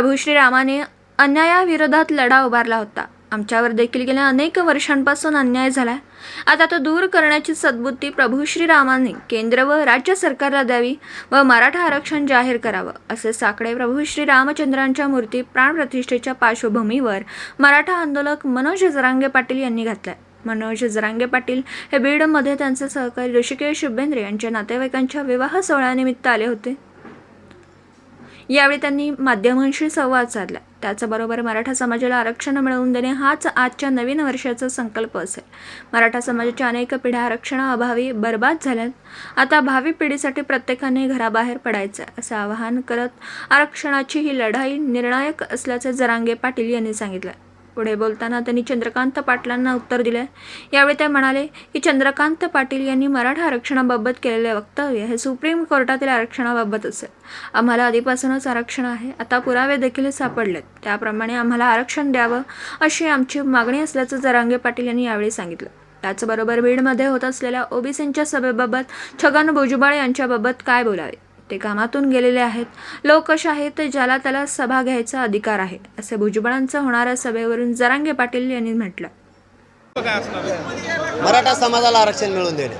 प्रभू श्रीरामाने अन्यायाविरोधात लढा उभारला होता. आमच्यावर देखील गेल्या अनेक वर्षांपासून अन्याय झाला आता तो दूर करण्याची सद्बुद्धी प्रभू श्रीरामांनी केंद्र व राज्य सरकारला द्यावी व मराठा आरक्षण जाहीर करावं असे साकडे प्रभू श्री रामचंद्रांच्या मूर्ती प्राणप्रतिष्ठेच्या पार्श्वभूमीवर मराठा आंदोलक मनोज जरांगे पाटील यांनी घातलाय. मनोज जरांगे पाटील हे बीडमध्ये त्यांचे सहकारी ऋषिकेश शुभेंद्रे यांच्या नातेवाईकांच्या विवाह सोहळ्यानिमित्त आले होते. यावेळी त्यांनी माध्यमांशी संवाद साधला. त्याचबरोबर मराठा समाजाला आरक्षण मिळवून देणे हाच आजच्या नवीन वर्षाचा संकल्प असेल. मराठा समाजाच्या अनेक पिढ्या आरक्षणाअभावी बर्बाद झाल्यात. आता भावी पिढीसाठी प्रत्येकाने घराबाहेर पडायचं आहे, असं आवाहन करत आरक्षणाची ही लढाई निर्णायक असल्याचं जरांगे पाटील यांनी सांगितलं. पुढे बोलताना त्यांनी चंद्रकांत पाटलांना उत्तर दिले यावेळी ते म्हणाले की चंद्रकांत पाटील यांनी मराठा आरक्षणाबाबत केलेले वक्तव्य हे सुप्रीम कोर्टातील आरक्षणाबाबत असेल. आम्हाला आधीपासूनच आरक्षण आहे. आता पुरावे देखील सापडलेत. त्याप्रमाणे आम्हाला आरक्षण द्यावं अशी आमची मागणी असल्याचं जरांगे पाटील यांनी यावेळी सांगितलं. त्याचबरोबर बीडमध्ये होत असलेल्या ओबीसींच्या सभेबाबत छगन भुजबळ यांच्याबाबत काय बोलावे? ते कामातून गेलेले आहेत. लोकशाहीत ज्याला त्याला सभा घ्यायचा अधिकार आहे असे भुजबळांचं होणाऱ्या सभेवरून जरांगे पाटील यांनी म्हटलं? मराठा समाजाला आरक्षण मिळवून देणे.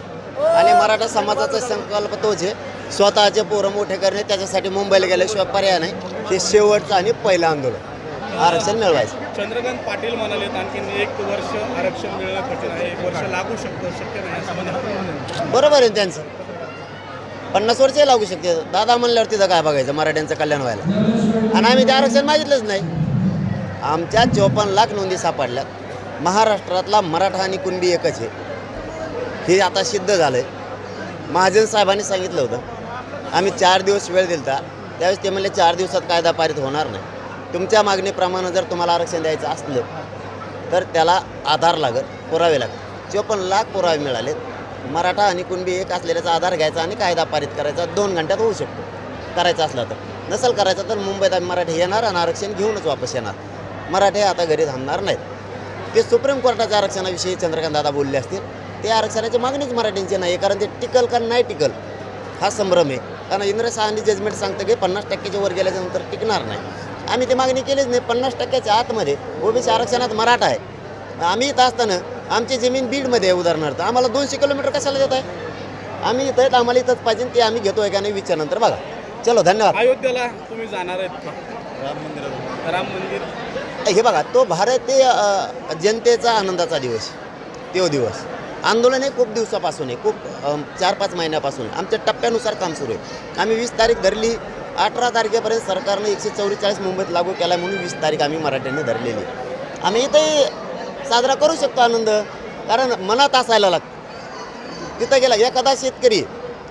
आणि मराठा समाजाचा संकल्प तोच आहे स्वतःचे पोरं मोठे करणे त्याच्यासाठी मुंबईला गेल्याशिवाय पर्याय नाही. हे शेवटचं आणि पहिलं आंदोलन. आरक्षण मिळवायचं. चंद्रकांत पाटील म्हणालेत आणखीन एक वर्ष आरक्षण मिळणं कठीण आहे एक वर्ष लागू शकतं शक्य नाही असं म्हणाले. बरोबर आहे त्यांचं. पन्नास वर्षही लागू शकते. दादा म्हणल्यावर तिथं काय बघायचं? मराठ्यांचं कल्याण व्हायला. आणि आम्ही ते आरक्षण मागितलंच नाही. आमच्या चोपन्न लाख नोंदी सापडल्यात महाराष्ट्रातला मराठा आणि कुणबी एकच आहे. हे आता सिद्ध झालं आहे महाजन साहेबांनी सांगितलं होतं. आम्ही चार दिवस वेळ दिलता. त्यावेळेस ते म्हणले चार दिवसात कायदा पारित होणार नाही. तुमच्या मागणीप्रमाणे जर तुम्हाला आरक्षण द्यायचं असलं तर त्याला आधार लागत पुरावे लागत चोपन्न लाख पुरावे मिळालेत. मराठा आणि कुणबी एक असलेल्याचा आधार घ्यायचा आणि कायदा पारित करायचा. दोन घंट्यात होऊ शकतो. करायचा असला तर. नसेल करायचा तर मुंबईत आम्ही मराठी येणार आणि आरक्षण घेऊनच वापस येणार. मराठे आता घरी थांबणार नाहीत. ते सुप्रीम कोर्टाच्या आरक्षणाविषयी चंद्रकांत दादा बोलले असतील ते आरक्षणाची मागणीच मराठींची नाही कारण ते टिकल का नाही टिकल हा संभ्रम आहे. कारण इंद्र साहानी जजमेंट सांगतं की पन्नास टक्क्याच्या वर गेल्याच्यानंतर टिकणार नाही. आम्ही ती मागणी केलीच नाही. पन्नास टक्क्याच्या आतमध्ये ओबीसी आरक्षणात मराठा आहे. आम्ही इथं असताना आमची जमीन बीडमध्ये आहे उदाहरणार्थ. आम्हाला दोनशे किलोमीटर कशाला देत आहे? आम्ही इथं आहेत आम्हाला इथंच पाहिजे ते आम्ही घेतोय का नाही विचारनंतर बघा. चलो धन्यवाद. अयोध्येला तुम्ही जाणार आहेत राम मंदिर राम मंदिर. हे बघा तो भारत ते अ, जनतेचा आनंदाचा दिवस. तो दिवस. आंदोलन हे खूप दिवसापासून आहे. खूप चार पाच महिन्यापासून आमच्या टप्प्यानुसार काम सुरू आहे. आम्ही वीस तारीख धरली. अठरा तारखेपर्यंत सरकारनं एकशे चौवेचाळीस मुंबईत लागू केला म्हणून वीस तारीख आम्ही मराठ्यांनी धरलेली आम्ही इथंही साजरा करू शकतो आनंद कारण मनात असायला लागतं तिथं गेला एखादा शेतकरी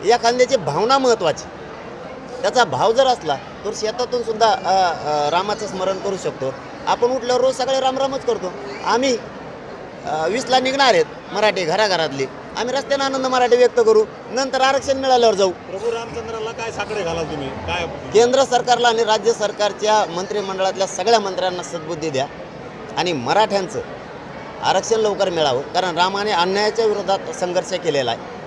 या कांद्याची भावना महत्त्वाची त्याचा भाव जर असला तर शेतातून सुद्धा रामाचं स्मरण करू शकतो. आपण उठल्यावर रोज सगळे रामरामच करतो. आम्ही वीसला निघणार आहेत मराठी घराघरातली. आम्ही रस्त्याने आनंद मराठी व्यक्त करू. नंतर आरक्षण मिळाल्यावर जाऊ. प्रभू रामचंद्राला काय साकडे घाला तुम्ही? काय? केंद्र सरकारला आणि राज्य सरकारच्या मंत्रिमंडळातल्या सगळ्या मंत्र्यांना सद्बुद्धी द्या. आणि मराठ्यांचं आरक्षण लवकर मिळावं. कारण रामाने अन्यायाच्या विरोधात संघर्ष केलेला आहे.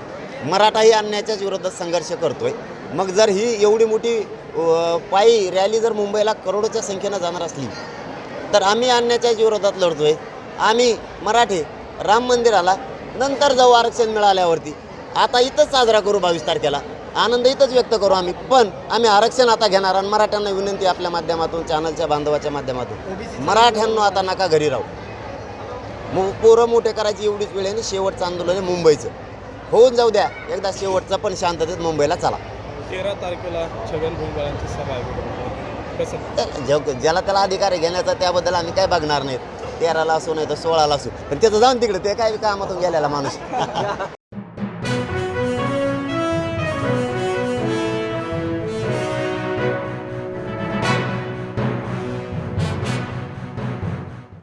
मराठाही अन्यायाच्याच विरोधात संघर्ष करतो आहे मग जर ही एवढी मोठी पायी रॅली जर मुंबईला करोडोच्या संख्येनं जाणार असली तर आम्ही अन्यायाच्याच विरोधात लढतो आहे आम्ही मराठे राम मंदिराला नंतर जाऊ आरक्षण मिळाल्यावरती. आता इथंच साजरा करू बावीस तारखेला. आनंद इथंच व्यक्त करू आम्ही. पण आम्ही आरक्षण आता घेणार आणि मराठ्यांना विनंती आपल्या माध्यमातून चॅनलच्या बांधवाच्या माध्यमातून. मराठ्यांना आता नका घरी राहू. मग पोरं मोठे करायची एवढीच वेळ आहे आणि शेवटचं आंदोलन आहे मुंबईचं. होऊन जाऊ द्या. एकदा शेवटचं पण शांततेत मुंबईला चला. तेरा तारखेला छगन भुजबळांची सभा आहे कसं? तर जग ज्याला त्याला अधिकार आहे घेण्याचा त्याबद्दल आम्ही काय बघणार नाहीत. तेराला असो नाही तर सोळाला असो. पण त्याचं जाऊन तिकडे ते काय कामातून गेलेला माणूस.